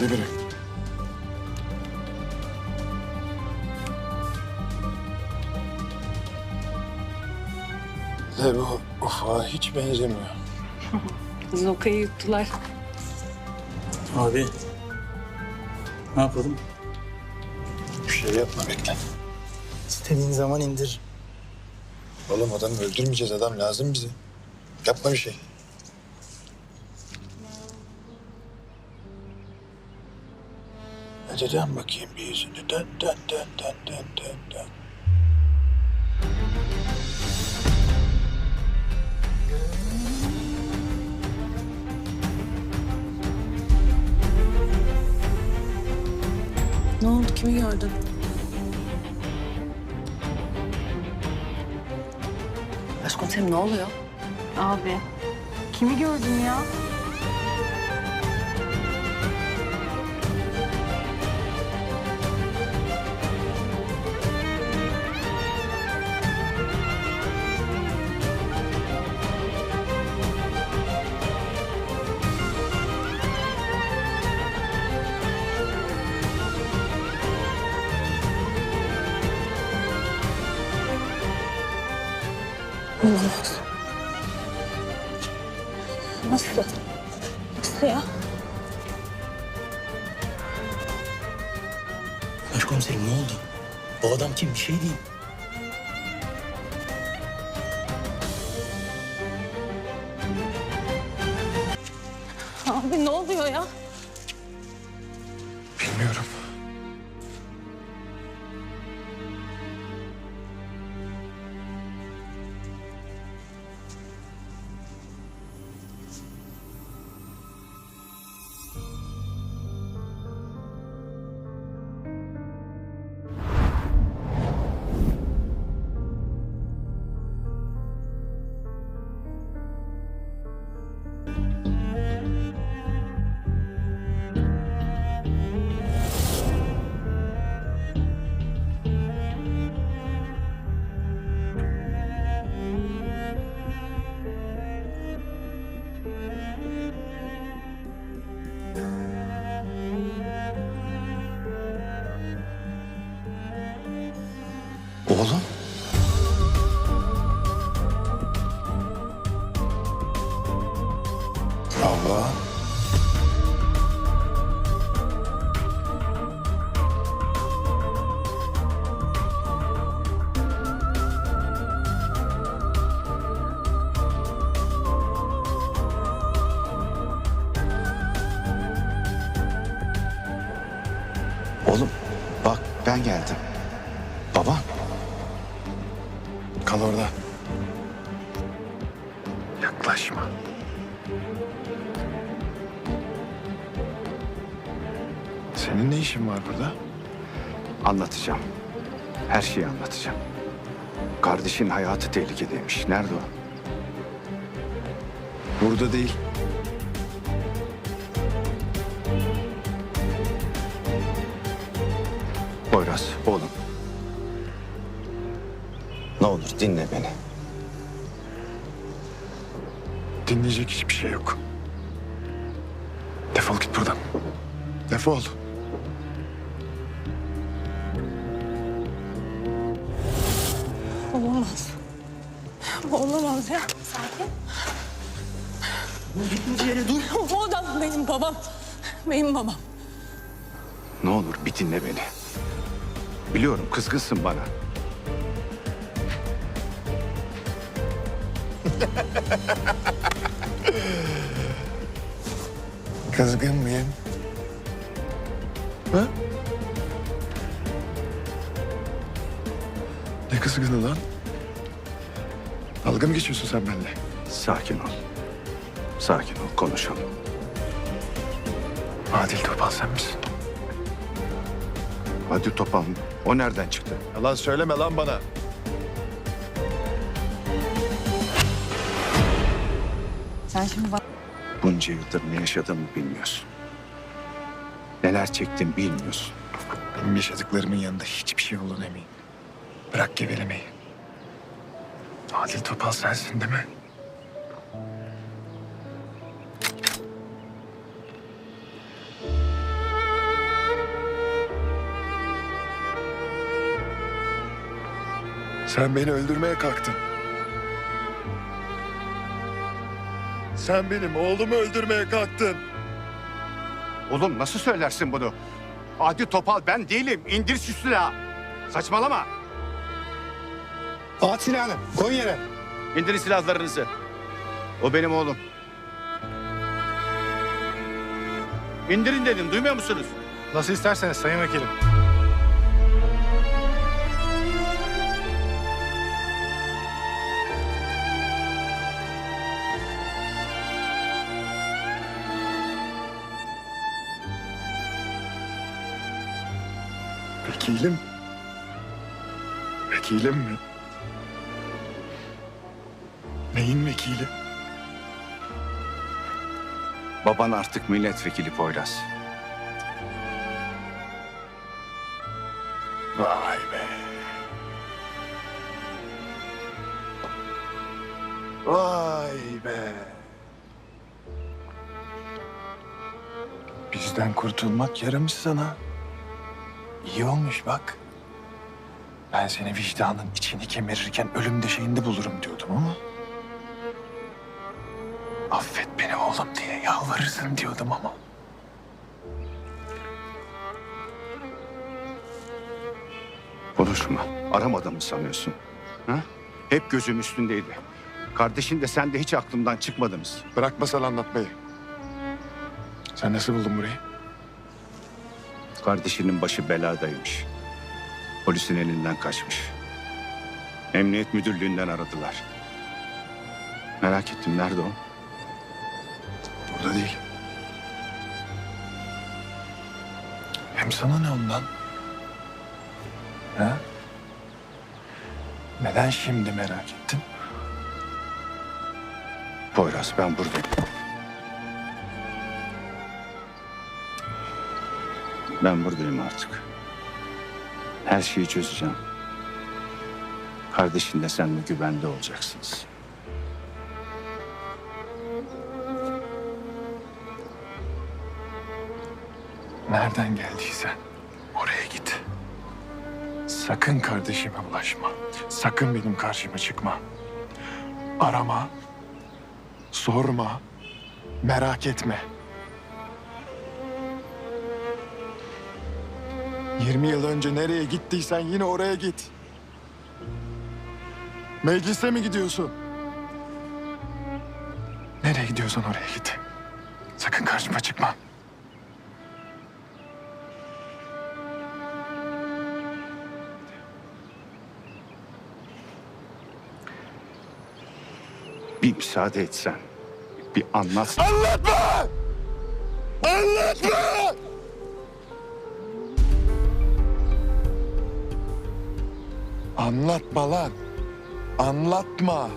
Geldi biri. Bu ufağa hiç benzemiyor. Zoka'yı yuttular. Abi. Ne yapalım? Bir şey yapma bekle. İstediğin zaman indir. Oğlum adamı öldürmeyeceğiz adam lazım bize. Yapma bir şey. Hadi dön bakayım bir yüzünü. Dön dön dön dön dön dön dön. Ne oldu? Kimi gördün? Başkomiserim ne oluyor? Abi. Kimi gördün ya? Olamaz. Nasıl? Nasıl ya? Başkomiserim ne oldu? Bu adam kim? Bir şey değil. Abi ne oluyor ya? Oğlum. Allah. Oğlum bak ben geldim. Senin ne işin var burada? anlatacağım. Her şeyi anlatacağım. Kardeşin hayatı tehlikedeymiş. Nerede o? Burada değil. Poyraz oğlum. Ne olur dinle beni. Dinleyecek hiçbir şey yok. Defol git buradan. Defol. Olamaz. Olamaz ya. Sakin. Gitmediği yere dur. O adam benim babam. Benim babam. Ne olur bir dinle beni. Biliyorum kızgınsın bana. Kızgın mıyım? Ha? Ne kızgını lan? Dalga mı geçiyorsun sen benimle? Sakin ol. Sakin ol konuşalım. Adil Topal sen misin? Hadi Topal o nereden çıktı? Yalan söyleme lan bana. Sen şimdi bak... Bunca yıldır ne yaşadığımı bilmiyorsun. Neler çektim bilmiyorsun. Benim yaşadıklarımın yanında hiçbir şey olduğunu eminim. Bırak gevelemeyi. Adil Topal sensin değil mi? Sen beni öldürmeye kalktın. Sen benim oğlumu öldürmeye kalktın. Oğlum nasıl söylersin bunu? Adi Topal ben değilim. İndir şu silahı. Saçmalama. At silahını. Koy yere. İndirin silahlarınızı. O benim oğlum. İndirin dedim. Duymuyor musunuz? Nasıl isterseniz sayın vekilim. Vekilim. Vekilim mi? Neyin vekili? Baban artık milletvekili Poyraz. Vay be. Vay be. Bizden kurtulmak yaramış sana. İyi olmuş bak. Ben seni vicdanın içini kemirirken ölüm döşeğinde bulurum diyordum ama... Affet beni oğlum diye yalvarırsın diyordum ama. Konuşma. Aramadım mı sanıyorsun? Ha? Hep gözüm üstündeydi. Kardeşin de sen de hiç aklımdan çıkmadınız. Bırak masal anlatmayı. Sen nasıl buldun burayı? Kardeşinin başı beladaymış. Polisin elinden kaçmış. Emniyet müdürlüğünden aradılar. Merak ettim nerede o? Burada değil. Hem sana ne ondan? Ha? Neden şimdi merak ettin? Poyraz ben buradayım. Ben buradayım artık. Her şeyi çözeceğim. Kardeşin de sen de güvende olacaksınız. Nereden geldiysen oraya git. Sakın kardeşime bulaşma. Sakın benim karşıma çıkma. Arama. Sorma. Merak etme. 20 yıl önce nereye gittiysen yine oraya git. Meclise mi gidiyorsun? Nereye gidiyorsan oraya git. Sakın karşıma çıkma. Bir müsaade etsen. Bir anlat. Anlatma! Anlatma! Anlatma lan. Anlatma.